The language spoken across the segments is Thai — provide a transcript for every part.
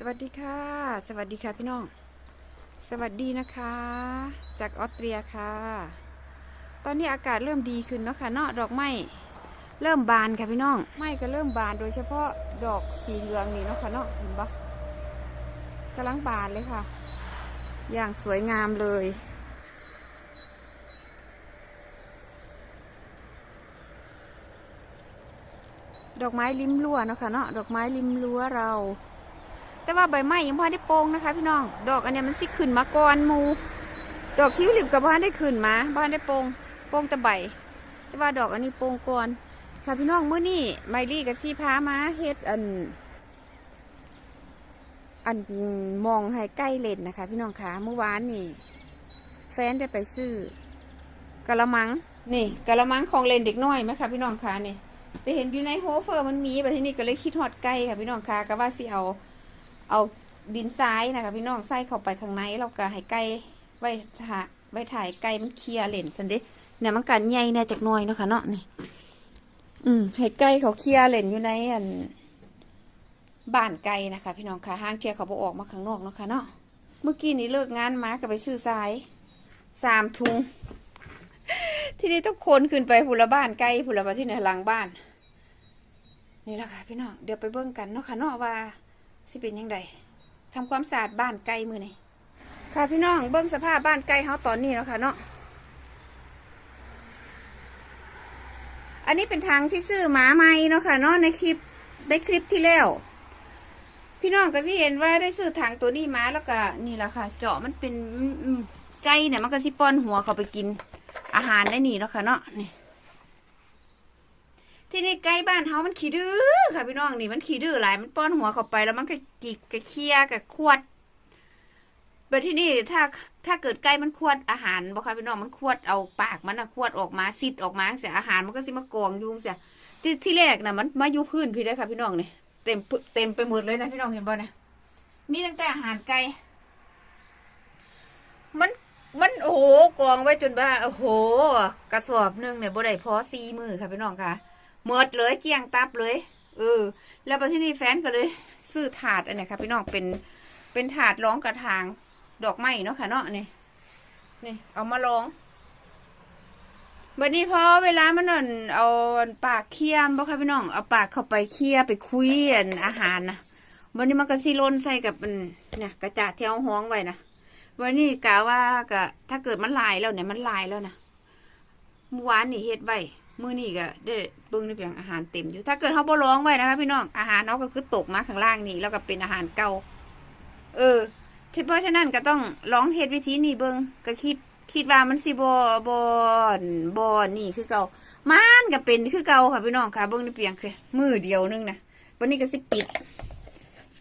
สวัสดีค่ะ สวัสดีค่ะพี่น้อง สวัสดีนะคะ จากออสเตรียค่ะ ตอนนี้อากาศเริ่มดีขึ้นเนาะค่ะเนาะดอกไม้เริ่มบานค่ะพี่น้อง ไม้ก็เริ่มบานโดยเฉพาะดอกสีเหลืองนี่เนาะค่ะเนาะเห็นปะกำลังบานเลยค่ะ อย่างสวยงามเลย ดอกไม้ริมรั้วเนาะค่ะเนาะดอกไม้ริมรั้วเรา แต่ว่าใบไม้ยังพอได้โป่งนะคะ พี่น้อง ดอกอันนี้มันสิขึ้นมาก่อนมูดอกทิวลิปกับบ้านได้ขึ้นมาบ้านได้โป่งโป่งแต่ใบแต่ว่าดอกอันนี้โป่งก่อนค่ะพี่น้องเมื่อนี้ไมลี่กับซีพามาเฮ็ดอัน อันมองให้ใกล้เลนนะคะ พี่น้องคะเมื่อวานนี่ แฟนได้ไปซื้อกะละมังนี่กะละมังของเลนเด็กน้อยไหมคะพี่น้องคะนี่ไปเห็นอยู่ในโฮเฟอร์มันมีแบบที่นี่ก็เลยคิดฮอดใกล้ค่ะพี่น้องคะก็ว่าสิเอา เอาดินทรายนะคะพี่น้องใส่เข้าไปข้างในแล้วก็ให้ไก่ไว้ถ่ายไว้ถ่ายไก่มันเคลียร์เล่นจันเด้เนี่ยมันกันใหญ่แน่จากน้อยเนาะค่ะเนาะนี่ อืมให้ไก่เขาเคลียร์เล่นอยู่ในอันบ้านไก่นะคะพี่น้องค่ะห้างเทียเขาบอออกมาข้างนอกเนาะค่ะเนาะเมื่อกี้นี้เลิกงานมาก็ไปซื้อทรายสามถุงที่นี่ต้องคนขึ้นไปผุละบ้านไก่ผุละบ้านที่ไหนหลังบ้าน นี่แหละค่ะพี่น้องเดี๋ยวไปเบิ่งกันเนาะค่ะเนาะว่า สิเป็นยังไงทำความสะอาดบ้านไกลมือนี่ค่ะพี่น้องเบิ้งสภาพบ้านไกลเฮาตอนนี้แล้วค่ะเนาะอันนี้เป็นทางที่ซื้อหมาไม้เนาะค่ะเนาะในคลิปในคลิปที่แล้ว พี่น้องก็สิเห็นว่าได้ซื้อถังตัวนี้มาแล้วก็นี่แหละค่ะ เจาะมันเป็นไก่เนี่ยมันก็สิป้อนหัวเขาไปกินอาหารได้นี่เนาะค่ะเนาะนี่ ที่นี่ใกล้บ้านเฮามันขี้ดื้อค่ะพี่น้องนี่มันขี้ดื้อหลายมันป้อนหัวเข้าไปแล้วมันก็กิกกะเคียกับขวดแบบที่นี่ถ้าถ้าเกิดใกล้มันขวดอาหารบ่ค่ะพี่น้องมันขวดเอาปากมันอะขวดออกมาซิดออกมาเสียอาหารมันก็สิมากองยุงเสียที่ที่แรกนะมันมาอยู่พื้นพี่ได้ค่ะพี่น้องนี่เต็มเต็มไปหมดเลยนะพี่น้องเห็นบ่นะมีตั้งแต่อาหารไก่มันมันโอ้โหกองไว้จนว่าโอ้โห กระสอบหนึงเนี่ยบ่ได้พอสี่มือค่ะพี่น้องค่ะ เมิดเลยเกี้ยงตับเลย เออ แล้วไปที่นี่แฟนก็เลย ซื้อถาดอันเนี้ยค่ะพี่น้องเป็นเป็นถาดร้องกระถางดอกไม้เนาะค่ะเนาะนี่นี่เอามาลองบัดนี้พอเวลามันนั่นเอาปากเคี่ยมบ่ค่ะพี่น้องเอาปากเข้าไปเคี่ยไปคุยอันอาหารนะวันนี้มันก็สิลนใส่กับมันเนี่ยกระจาดที่เอาห้องไว้นะวันนี้กะว่าก็ถ้าเกิดมันลายแล้วเนี่ยมันลายแล้วนะเมื่อวานนี่เฮ็ดไว้ มื้อนี้ก็ได้เบิ่งในเพียงอาหารเต็มอยู่ ถ้าเกิดเขาบ่ร้องไว้นะคะพี่น้อง อาหารเขาก็คือตกมาข้างล่างนี่แล้วก็เป็นอาหารเก่า เออที่เพราะฉะนั้นก็ต้องลองเฮ็ดวิธีนี้เบิ่งก็คิดคิดว่ามันสิบ่บ่บ่นี่คือเก่ามันก็เป็นคือเก่าค่ะพี่น้องค่ะเบิ่งในเพียงคือมือเดียวนึงนะวันนี้ก็สิปิด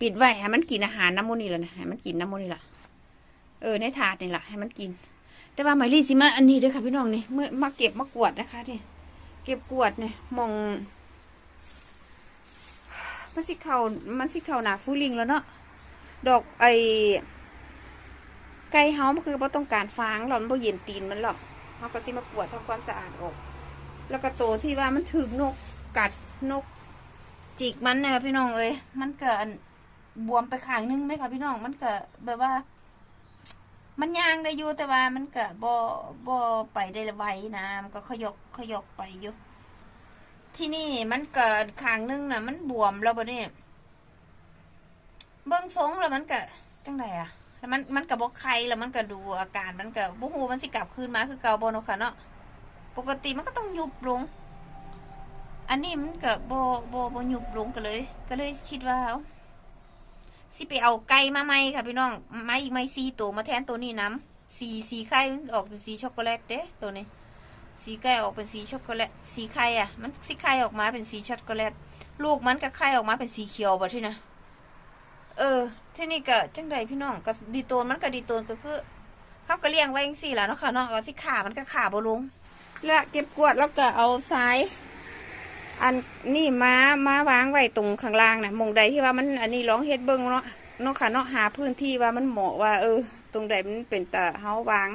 ปิดไว้ให้มันกินอาหารน้ำมูนี่แหละนะให้มันกินน้ำมูนี่ล่ะเออในถาดนี่แหละให้มันกิน แต่ว่าหมายลี่สิมาอันนี้ด้วยค่ะพี่น้องนี่เมื่อมาเก็บมากวดนะคะนี่ เก็บกวดเนี่ยมอง มันสิเขามันสิเขาหนาฟูลิงแล้วเนาะดอกไอไก่เฮามันคือบ่ต้องการฟางหรอกมันบ่เย็นตีนมันหรอกเฮาก็สิมากวดทำความสะอาดออก แล้วก็โตที่ว่ามันถึกนกกัดนก จิกมันเนี่ยพี่น้องเอ้ยมันเก็อันบวมไปข้างนึงเลยค่ะพี่น้องมันเก็แบบว่า มันย่างได้อยู่แต่ว่ามันก็บ่บ่ไปได้ไวนะมันก็ขยกขยกไปอยู่ที่นี่มันเกิดขางนึงนะมันบวมแล้วบ่เนี่ยเบิ่งทรงแล้วมันก็จังไดอะแล้วมันมันก็บ่ไข้แล้วมันก็ดูอาการมันก็บ่ฮู้มันสิกลับคืนมาคือเก่าบ่เนาะค่ะเนาะปกติมันก็ต้องยุบลง อันนี้มันก็บ่บ่บ่ยุบลงก็เลย ก็เลยคิดว่า สิไปเอาไก่มาไหมค่ะพี่น้องไม้อีกไม้สีตัวมาแทนตัวนี้น้ำสีสีไข่ออกเป็นสีช็อกโกแลตเด้ตัวนี้ สีไก่ออกเป็นสีช็อกโกแลตสีไข่อะ มันสีไข่ออกมาเป็นสีช็อกโกแลตลูกมันกับไข่ออกมาเป็นสีเขียวบ่ที่นะเออ ที่นี่ก็จังใดพี่น้องก็ดีโตนมันก็ดีโตนก็คือเขาก็เลี้ยงไว้จังซี่แหละเนาะค่ะเนาะก็สิขามันก็ขาบ่ลงแล้วเก็บกวาดแล้วก็เอาสาย อันนี่ม้ามาวางไว้ตรงข้างล่างนะมองใดที่ว่ามันอันนี้ร้องเฮ็ดเบิ้งเนาะเนาะค่ะเนาะหาพื้นที่ว่ามันเหมาะว่า เออ ตรงใดมันเป็นตาเฮาวาง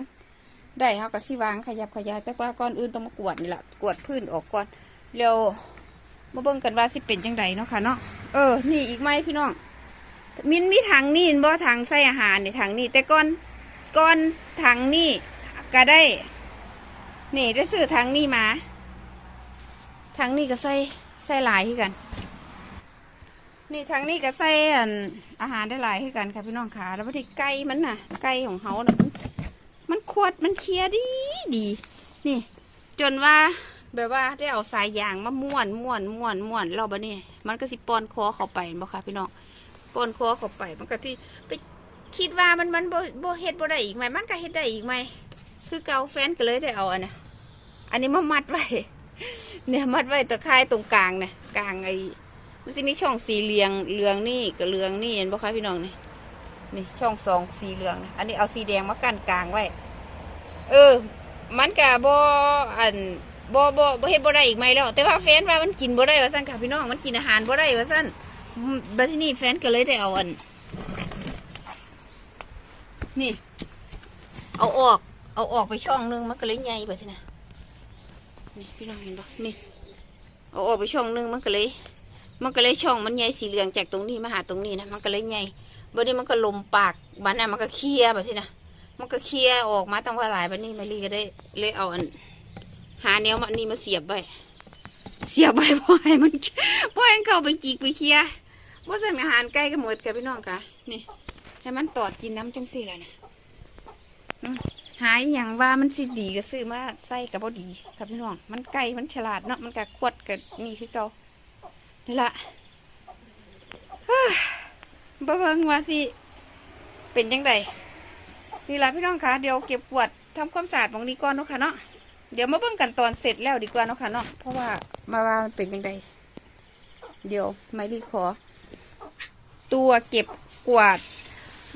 ได้เฮาก็สิวางขยับขยายแต่ว่าก่อนอื่นต้องมากวดนี่แหละกวดพื้นออกก่อนเร็วมาเบิ่งกันว่าสิเป็นจังใดเนาะค่ะเนาะเออ นี่อีกไหมพี่น้องมินมีถังนี่บ่ถังใส่อาหารในถังนี่แต่ก่อนก่อนถังนี่ก็ได้ นี่ได้ซื้อถังนี่มา ถังนี่ก็ใส่ใส่หลายคือกัน นี่ถังนี่ก็ใส่อาหารได้หลายคือกันค่ะพี่น้องขาแล้วพอดีไก่มันน่ะ ไก่ของเขาน่ะมันขวดมันเคลียร์ดีดี นี่ จนว่าแบบว่าได้เอาสายยางมาม้วนม้วนม้วนม้วนเราบะนี่มันก็สิปอนคอเข้าไปบ่ค่ะพี่น้องปอนคอเข้าไปมันก็พี่ไปคิดว่ามันมันบ่บ่เฮ็ดบ่ได้อีกไหมมันก็เฮ็ดได้อีกไหมคือเกาแฟนก็เลยได้เอาอันเนี้ยอันนี้มามัดไว้ เนี่ยมัดไว้ตะข่ายตรงกลางเนี่ยกลางไอ้มันสิมีช่องสีเหลืองเหลืองนี่กับเหลืองนี่เห็นบ่คะพี่น้องนี่นี่ช่องสองสีเหลืองนะอันนี้เอาสีแดงมากั้นกลางไว้ เออ มันกะบ่อันบ่บ่บ่เฮ็ดบ่ได้อีกไหมแล้ว แต่ว่าแฟนว่ามันกินบ่ได้ว่าซั่นค่ะพี่น้องมันกินอาหารบ่ได้ว่าซั่นอืมบัดนี้แฟนก็เลยได้เอาอัน นี่ เอาออก เอาออกไปช่องหนึงมันก็เลยใหญ่ไปทีนะ นี่พี่น้องเห็นปะนี่เอาออกไปช่องหนึงมันก็เลย มันก็เลยช่องมันใหญ่สีเหลืองจากตรงนี้มาหาตรงนี้นะมันก็เลยใหญ่บัดนี้มันก็ลมปากมันน่ะมันก็เคลียแบบนี้นะมันก็เคลียออกมาตั้งว่าหลายบันนี้มารีก็ได้เลยเอาอัน หาแนวมันนี่มาเสียบไว้เสียบไว้เพาะให้มันพราะให้มันเข้าไปจีกไปเคลียร์ว่าสั่งอาหารใกล้กันหมดกับพี่น้องค่ะนี่ให้มันตอดกินน้ำจังสี่แล้วนะอื หายอย่างว่ามันสิดีก็ซื้อมาใส่กับพอดีครับพี่น้อง มันไก่มันฉลาดเนาะมันกะขวดกับนี่คือเก่านี่ละฮ่าบ่เบิ่งว่าสิ เป็นยังไงนี่ละพี่น้องคะเดี๋ยวเก็บกวาดทำความสะอาดหมองนี้ก่อนเนาะค่ะเนาะเดี๋ยวมาเบิ่งกันตอนเสร็จแล้วดีกว่าเนาะค่ะเนาะเพราะว่ามาว่ามันเป็นยังไงเดี๋ยวไม่รีขอ ตัวเก็บกวาด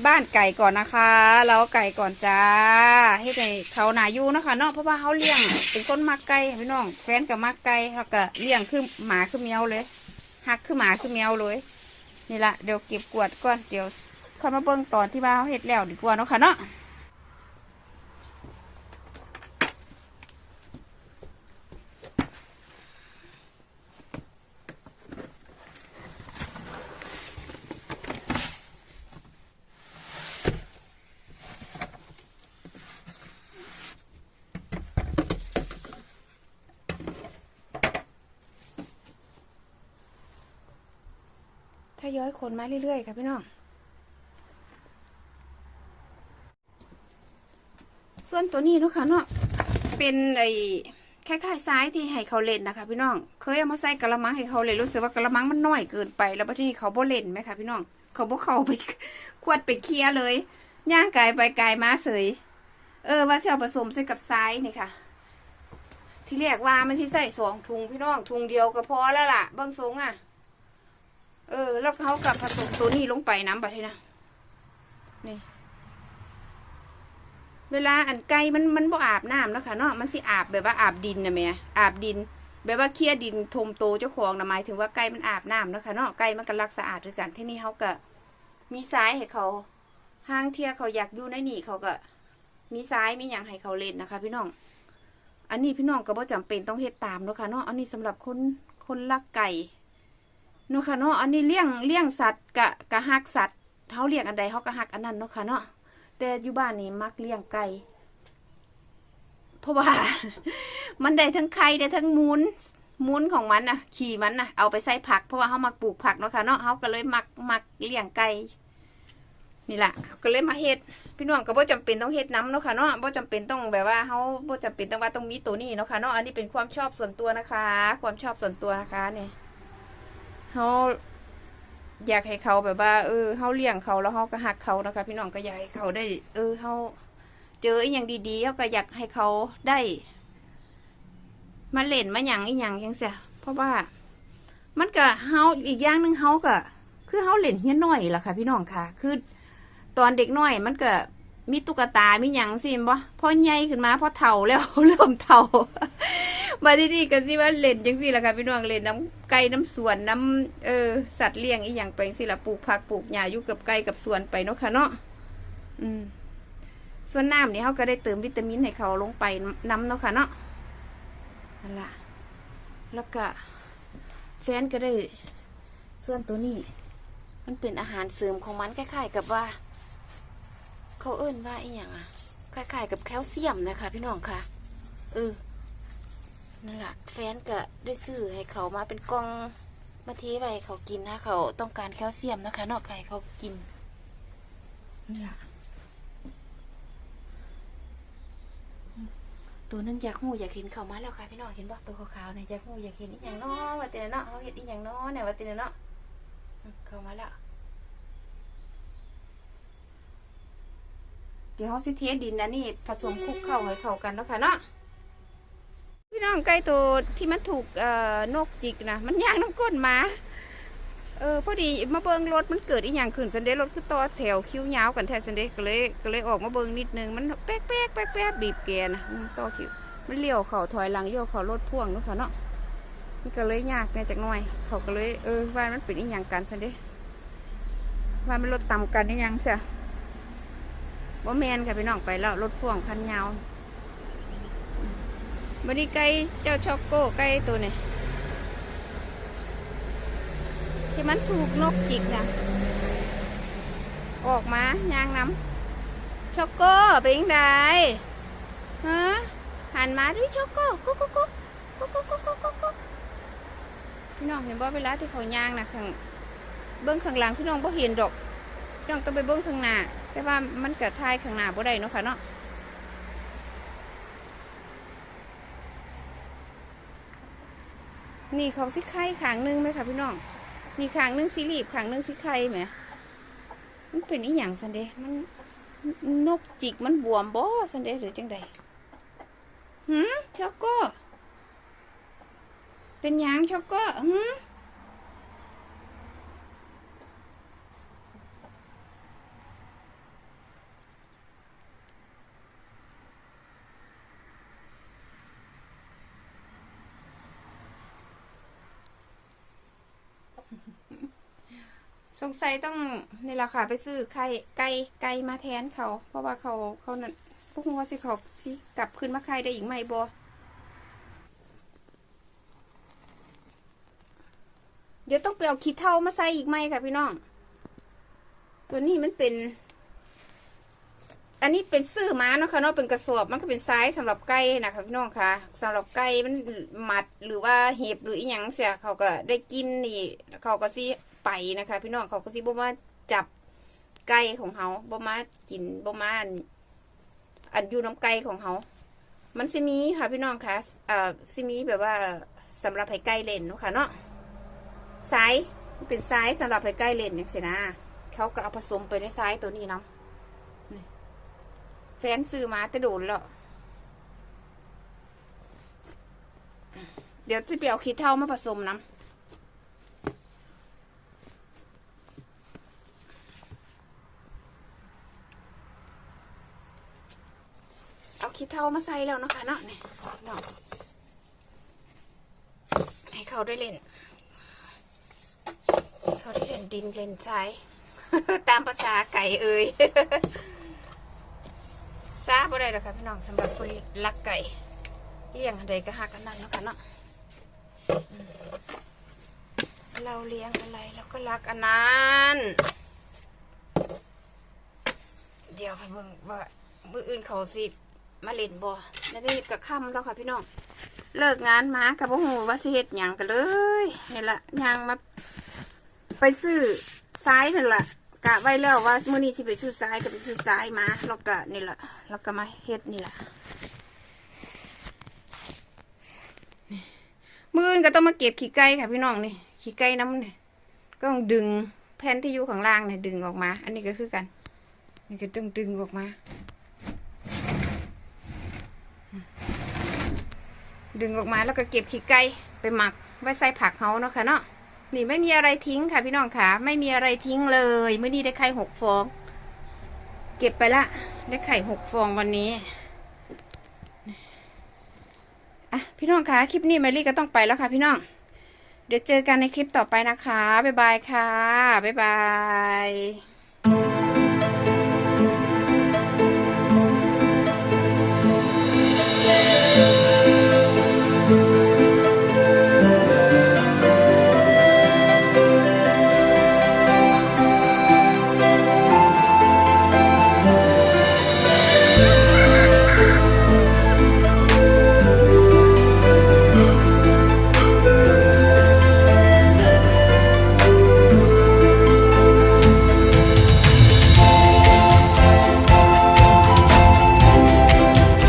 บ้านไก่ก่อนนะคะแล้วไก่ก่อนจ้าให้ในเขาหนายูนะคะเนาะเพราะว่าเขาเลี้ยงเป็นคนมากไก่พี่น้องแฟนกับมากไก่เขาก็เลี้ยงคือหมาคือแมวเลยหักคือหมาคือแมวเลย นี่ละเดี๋ยวเก็บกวดก่อนเดี๋ยวค่อยมาเบิ่งตอนที่บ้าเขาเฮ็ดแล้วดีกว่าเนาะค่ะเนาะ ถ้าย้อยคนมาเรื่อยๆค่ะพี่น้อง ส่วนตัวนี้นะคะเนาะ เป็นไอ้คล้ายๆซ้ายที่ให้เขาเล่นนะคะ พี่น้อง เคยเอามาใส่กระมังให้เขาเล่นรู้สึกว่ากระมังมันน้อยเกินไป แล้วบัดนี้เขาบ่เล่นไหมคะพี่น้อง เขาบ่เข้าไปขวดไปเคลียเลยย่างกายไปกายมาเสย เออว่าจะเอาผสมใส่กับซ้ายนี่ค่ะที่เรียกว่ามันที่ใส่สองถุงพี่น้องถุงเดียวก็พอแล้วล่ะ เบางทรงอะ เออ แล้วเขากับผสมตัวนี้ลงไปน้ำไปทีนะนี่เวลาอันไก่มันมันบ่อาบน้ำแล้วค่ะเนาะมันสิอาบแบบว่าอาบดินนะแม่อาบดิน แบบว่าเคลียดินทมโตเจ้าของนะหมายถึงว่าไก่มันอาบน้ำแล้วค่ะเนาะไก่มันก็รักสะอาดด้วยกันที่นี่เขาก็มีซ้ายให้เขาห้างเทียเขาอยากอยู่ในนี่เขาก็ มีซ้ายมีอย่างให้เขาเล่นนะคะ พี่น้อง อันนี้พี่น้องก็บ่จำเป็นต้องเฮ็ดตามเนาะค่ะเนาะอันนี้สำหรับคนคนรักไก่ เนาะค่ะเนาะอันนี้เลี้ยงเลี้ยงสัตว์กะกะฮักสัตว์เขาเลี้ยงอันใดเขาก็ฮักอันนั้นเนาะค่ะเนาะแต่อยู่บ้านนี่มักเลี้ยงไก่เพราะว่า มันได้ทั้งไข่ได้ทั้งมูนมูนของมันนะขี่มันนะเอาไปใส่ผักเพราะว่าเขามักปลูกผักเนาะค่ะเนาะเขาก็เลยมักมักเลี้ยงไก่นี่แหละก็เลยมาเฮ็ดพี่น้องก็บ่จำเป็นต้องเฮ็ดน้ำเนาะค่ะเนาะบ่จำเป็นต้องแบบว่าเขาบ่จำเป็นต้องว่าต้องมีตัวนี้เนาะค่ะเนาะอันนี้เป็นความชอบส่วนตัวนะคะ ความชอบส่วนตัวนะคะเนี่ย เขาอยากให้เขาแบบว่า เออเขาเลี้ยงเขาแล้วเขาก็หักเขานะคะพี่น้องก็อยากให้เขาได้ เออเขาเจออีอย่างดีๆเขาก็อยากให้เขาได้ มาเล่นมาหยังอีหยังยังเสียเพราะว่า มันก็เฮาอีกอย่างหนึ่งเฮาก็คือเฮาเล่นเฮียน้อยล่ะค่ะ พี่น้องค่ะ คือตอนเด็กน้อย มันก็มีตุ๊กตามีหยังสิบ่พอใหญ่ขึ้นมาพอเฒ่าแล้วเริ่มเฒ่า มาที่นี่ก็สิว่าเล่นจังซี่ล่ะค่ะพี่น้องเล่นน้ำไก่น้ำสวนน้ำเออสัตว์เลี้ยงอีหยังไปจังซี่ล่ะปลูกผักปลูกหญ้าอยู่กับไก่กับสวนไปเนาะค่ะเนาะอืมส่วนน้ำนี่เขาก็ได้เติมวิตามินให้เขาลงไปน้ำเนาะค่ะเนาะนั่นล่ะแล้วก็แฟนก็ได้ส่วนตัวนี้ มันเป็นอาหารเสริมของมันคล้ายๆ กับว่า เขาเอิ้นว่าอีหยังอะคล้ายๆกับแคลเซียมนะคะ พี่น้องค่ะเออ นั่นแหละแฟนก็ได้ซื้อให้เขามาเป็นกล่องมาเทไว้ให้เขากินนะเขาต้องการแคลเซียมนะคะนอกไก่เขากินนี่ล่ะตัวนึงอยากหูอยากเห็นเขามาแล้วค่ะพี่น้องเห็นบ่ตัวขาวๆเนี่ยอยากหูอยากเห็นอีหยังนาะว่าต่เนาะเขาเห็นอีหยังนาะเนี่ยว่าต่เนาะอืมเขามาแล้วเดี๋ยวเขาสิเทดินนะนี่ผสมคลุกเข้าให้เข้ากันเนาะค่ะเนาะ พี่น้องไก่ตัวที่มันถูกนกจิกนะมันย่างน้ำก้นมาเออพอดีมาเบิงรถมันเกิดอีหยังขึ้นสันเดรถคือต่อแถวคิ้วยาวกันแท้สันเดก็เลยก็เลยออกมาเบิงนิดนึงมันแป๊กแป๊กแป๊กแป๊กบีบแกนะต่อคิ้วมันเลี้ยวเข่าถอยหลังเลี้ยวเข่ารถพ่วงเนาะค่ะเนาะมันก็เลยยากแน่จักหน่อย เขาก็เลยเออว่ามันเป็นอีหยังกันสันเดว่ามันรถต่ำกันอีหยังเสียบ่แมนค่ะพี่น้องไปแล้วรถพ่วงคันยาว บันนี้ไก่เจ้าช็อกโก้ไก่ตัวนี้ที่มันถูกนกจิกนะออกมายางน้ำช็อกโก้เป็นยังไงฮะหันมาด้วยช็อกโก้กุ๊กกุ๊กกุ๊กกุ๊กกุ๊กกุ๊กกุ๊กกุ๊กกุ๊กพี่น้องเห็นบ่เวลาที่เขายางนะข้างเบิ้องข้างหลังพี่น้องบ่เห็นดอกพี่น้องต้องไปเบิ้องข้างหน้าแต่ว่ามันเกิดทายข้างหน้าบ่ได้เนาะค่ะเนาะ นี่เขาสิไข่ขางหนึงไหมคะพี่น้อง นี่ขางหนึงสีรีบขางหนึงสิไข่ไหมมันเป็นอีหยังสันเดมันนกจิกมันบวมบ่สันเดหรือจังใดหืมช็อกโก้เป็นหยังช็อกโก้หืม สงสัยต้องนี่แหละค่ะไปซื้อไข่ไก่ไก่มาแทนเขา เพราะว่าเขาเขานั่นพวกว่าสิเขาสิกลับคืนมาไข่ได้อีกไหมบอเดี๋ยวต้องไปเอาขี้เท่ามาใส่อีกไหมค่ะพี่น้อง ตัวนี้มันเป็น อันนี้เป็นซื้อมาเนาะค่ะเนาะเป็นกระสอบมันก็เป็นไซส์สำหรับไก่นะคะพี่น้องค่ะสำหรับไก่มันหมัดหรือว่าเห็บหรืออีหยังเสียเขาก็ได้กินนี่เขาก็สิ ไปนะคะ พี่น้องเขาก็สิบ่มาจับไก่ของเขาบ่มากินบ่มาอันอยู่น้ำไก่ของเขา มันสิมีค่ะพี่น้องค่ะอ่อสิมีแบบว่าสำหรับให้ไก่เล่นนะคะเนาะไซส์เป็นไซส์สำหรับให้ไก่เล่นอย่างเสียนะเขาก็เอาผสมไปในไซส์ตัวนี้เนาะแฟนซื้อมาแต่โดนแล้วเดี๋ยวจะไปเอาขี้เท่ามาผสมน้ำเอา ขี้เท่ามาใส่แล้วนะคะเนาะนี่เนาะให้เขาได้เล่นให้เขาได้เล่นดินเล่นทรายตามภาษาไก่เอ่ยซาบ่ได้หรอกค่ะพี่น้องสำหรับคนรักไก่เลี้ยงอะไรก็หากันนั่นแล้วกันเนาะเราเลี้ยงอะไรเราก็รักอันนั้นเดี๋ยวค่ะเบิ่งว่ามืออื่นเขาสิ มาเล่นบ่แล้วได้กับค่ำแล้วค่ะพี่น้อง เลิกงานมากับพ่อหูว่าสิเฮ็ดหยังกันเลยนี่ละยางมา ไปซื้อซ้ายนั่นแหละกะไว้แล้วว่ามื้อนี้สิไปซื้อซ้ายก็ไปซื้อซ้ายมาแล้วก็นี่แหละแล้วก็มาเฮ็ดนี่แหละมื้อนก็ต้องมาเก็บขี้ไก่ค่ะพี่น้องนี่ขี้ไก่น้ำนี่ก็ต้องดึงแผ่นที่อยู่ข้างล่างเนี่ยดึงออกมา อันนี้ก็คือกัน นี่ก็ต้องดึงออกมา ดึงออกมาแล้วก็เก็บขี้ไก่ไปหมักไว้ใส่ผักเฮาเนาะค่ะเนาะนี่ไม่มีอะไรทิ้งค่ะพี่น้องค่ะไม่มีอะไรทิ้งเลยเมื่อนี้ได้ไข่หกฟอง เก็บไปละ ได้ไข่หกฟองวันนี้อะพี่น้องค่ะคลิปนี้แมรี่ก็ต้องไปแล้วค่ะพี่น้อง เดี๋ยวเจอกันในคลิปต่อไปนะคะบ๊ายบายค่ะบ๊ายบาย